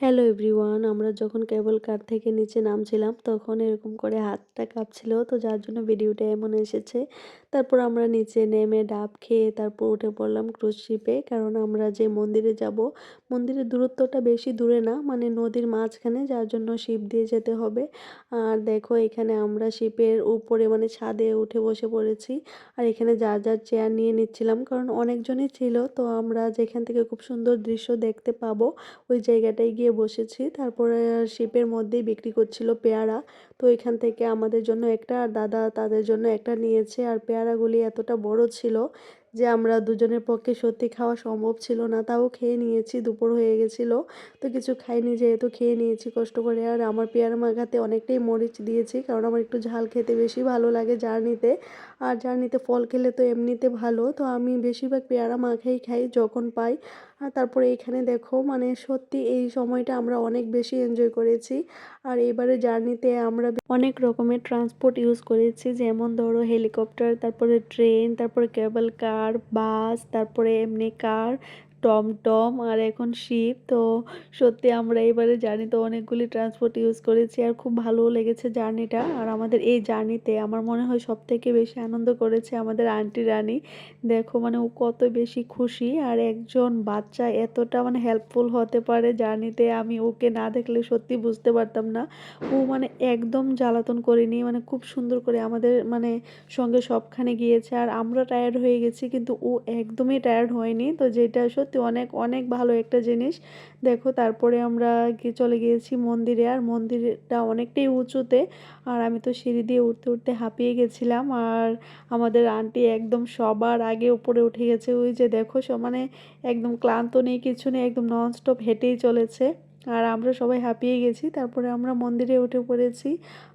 Hello everyone আমরা যখন কেবল কার থেকে নিচে নামছিলাম, তখন এরকম করে হাতটা কাঁপছিল। তো যার জন্য ভিডিওটা এমন এসেছে। তারপর আমরা নিচে নেমে ডাব খেয়ে তারপর উঠে পড়লাম ক্রুজ শিপে কারণ আমরা যে মন্দিরে যাব, মন্দিরের দূরত্বটা বেশি দূরে না মানে নদীর মাঝখানে, যার জন্য শিপ দিয়ে যেতে হবে। আর দেখো এখানে আমরা শিপের উপরে মানে ছাদে উঠে বসে পড়েছি। আর এখানে যার যার চেয়ার নিয়ে নিচ্ছিলাম, কারণ অনেকজনই ছিল। তো আমরা যেখান থেকে খুব সুন্দর দৃশ্য দেখতে পাবো, ওই জায়গাটায় গিয়ে বসেছি। তারপরে শিপের মধ্যেই বিক্রি করছিল পেয়ারা। তো এখান থেকে আমাদের জন্য একটা আর দাদা তাদের জন্য একটা নিয়েছে। আর পেয়ারাগুলি এতটা বড় ছিল যে আমরা দুজনের পক্ষে সত্যি খাওয়া সম্ভব ছিল না, তাও খেয়ে নিয়েছি, দুপুর হয়ে গেছিল। তো কিছু খাইনি যেহেতু খেয়ে নিয়েছি কষ্ট করে। আর আমার পেয়ারা মাখাতে অনেকটাই মরিচ দিয়েছি, কারণ আমার একটু ঝাল খেতে বেশি ভালো লাগে জার্নিতে। আর জার্নিতে ফল খেলে তো এমনিতে ভালো। তো আমি বেশিরভাগ পেয়ারা মাখাই খাই যখন পাই। আর তারপরে এখানে দেখো মানে সত্যি এই সময়টা আমরা অনেক বেশি এনজয় করেছি। আর এবারে জার্নিতে আমরা অনেক রকমের ট্রান্সপোর্ট ইউজ করেছি। যেমন ধরো হেলিকপ্টার তারপরে ট্রেন তারপরে কেবল কার বাস তারপরে এমনি কার টমটম আর এখন শিপ তো সত্যি আমরা এবারে জার্নিতে অনেকগুলি ট্রান্সপোর্ট ইউজ করেছি আর খুব ভালো লেগেছে জার্নিটা। আর আমাদের এই জার্নিতে আমার মনে হয় সব থেকে বেশি আনন্দ করেছে আমাদের আন্টি রানি। দেখো মানে ও কত বেশি খুশি আর একজন বাচ্চা এতটা মানে হেল্পফুল হতে পারে জার্নিতে আমি ওকে না দেখলে সত্যি বুঝতে পারতাম না। ও মানে একদম জ্বালাতন করেনি মানে খুব সুন্দর করে আমাদের মানে সঙ্গে সবখানে গিয়েছে। আর আমরা টায়ার্ড হয়ে গেছি কিন্তু ও একদমই টায়ার্ড হয়নি। তো যেটা অনেক অনেক ভালো একটা জিনিস। দেখো, তারপরে আমরা চলে গিয়েছি মন্দিরে, আর মন্দিরটা অনেকটাই উঁচুতে, আর আমি তো সিঁড়ি দিয়ে উঠতে উঠতে হাঁপিয়ে গেছিলাম। আর আমাদের আন্টি একদম সবার আগে উপরে উঠে গেছে। ওই যে দেখো, সব মানে একদম ক্লান্ত নেই, কিছু নেই, একদম ননস্টপ হেঁটেই চলেছে। আর আমরা সবাই হাঁপিয়ে গেছি। তারপরে আমরা মন্দিরে উঠে পড়েছি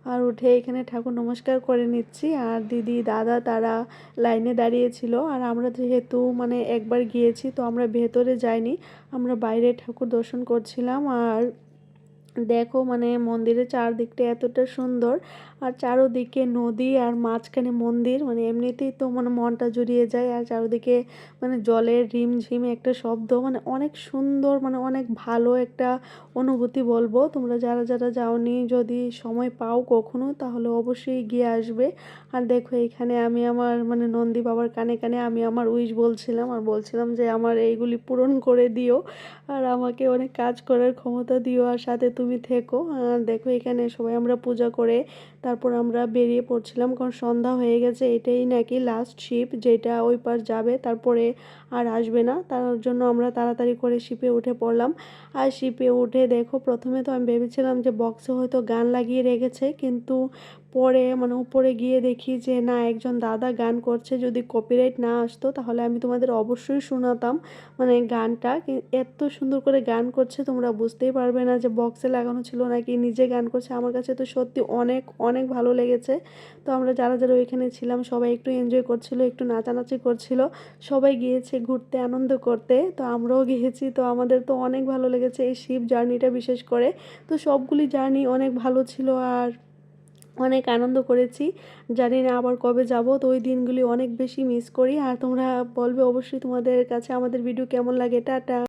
আর উঠে এখানে ঠাকুর নমস্কার করে নিচ্ছি। আর দিদি, দাদা তারা লাইনে দাঁড়িয়েছিল। আর আমরা যেহেতু মানে একবার গিয়েছি তো আমরা ভেতরে যাইনি। আমরা বাইরে ঠাকুর দর্শন করছিলাম। আর দেখো মানে মন্দিরের চারদিকটা এতটা সুন্দর, আর চারোদিকে নদী আর মাঝখানে মন্দির মানে এমনিতেই তো মানে মনটা জুড়িয়ে যায়, আর চারোদিকে মানে জলের রিমঝিম একটা শব্দ মানে অনেক সুন্দর মানে অনেক ভালো একটা অনুভূতি বলব। তোমরা যারা যারা যাওনি, যদি সময় পাও কখনো, তাহলে অবশ্যই গিয়ে আসবে। আর দেখো এখানে আমি আমার মানে নন্দী বাবার কানে কানে আমি আমার উইশ বলছিলাম, আর বলছিলাম যে আমার এইগুলি পূরণ করে দিও, আর আমাকে অনেক কাজ করার ক্ষমতা দিও, আর সাথে তুমি থেকো। আর দেখো এখানে সবাই আমরা পূজা করে তারপর আমরা বেরিয়ে পড়ছিলাম কারণ সন্ধ্যা হয়ে গেছে, এটাই নাকি লাস্ট শিপ যেটা ওই পার যাবে, তারপরে আর আসবে না। তার জন্য আমরা তাড়াতাড়ি করে শিপে উঠে পড়লাম। আর শিপে উঠে দেখো, প্রথমে তো আমি ভেবেছিলাম যে বক্সে হয়তো গান লাগিয়ে রেখেছে, কিন্তু পরে মানে উপরে গিয়ে দেখি যে, না, একজন দাদা গান করছে, যদি কপিরাইট না আসতো, তাহলে আমি তোমাদের অবশ্যই শোনাতাম। মানে গানটা এত সুন্দর করে গান করছে, তোমরা বুঝতেই পারবে না যে বক্সে লাগানো ছিল নাকি নিজে গান করছে। আমার কাছে তো সত্যি অনেক অনেক ভালো লেগেছে। তো আমরা যারা যারা ওইখানে ছিলাম, সবাই একটু এনজয় করছিল, একটু নাচানাচি করছিল। সবাই গিয়েছে ঘুরতে, আনন্দ করতে। তো আমরাও গিয়েছি। তো আমাদের তো অনেক ভালো লেগেছে এই শিপ জার্নিটা বিশেষ করে। তো সবগুলি জার্নি অনেক ভালো ছিল। আর অনেক আনন্দ করেছি। জানি না আবার কবে যাব, তো ওই দিনগুলি অনেক বেশি মিস করি। আর তোমরা বলবে অবশ্যই তোমাদের কাছে আমাদের ভিডিও কেমন লাগে। টাটা।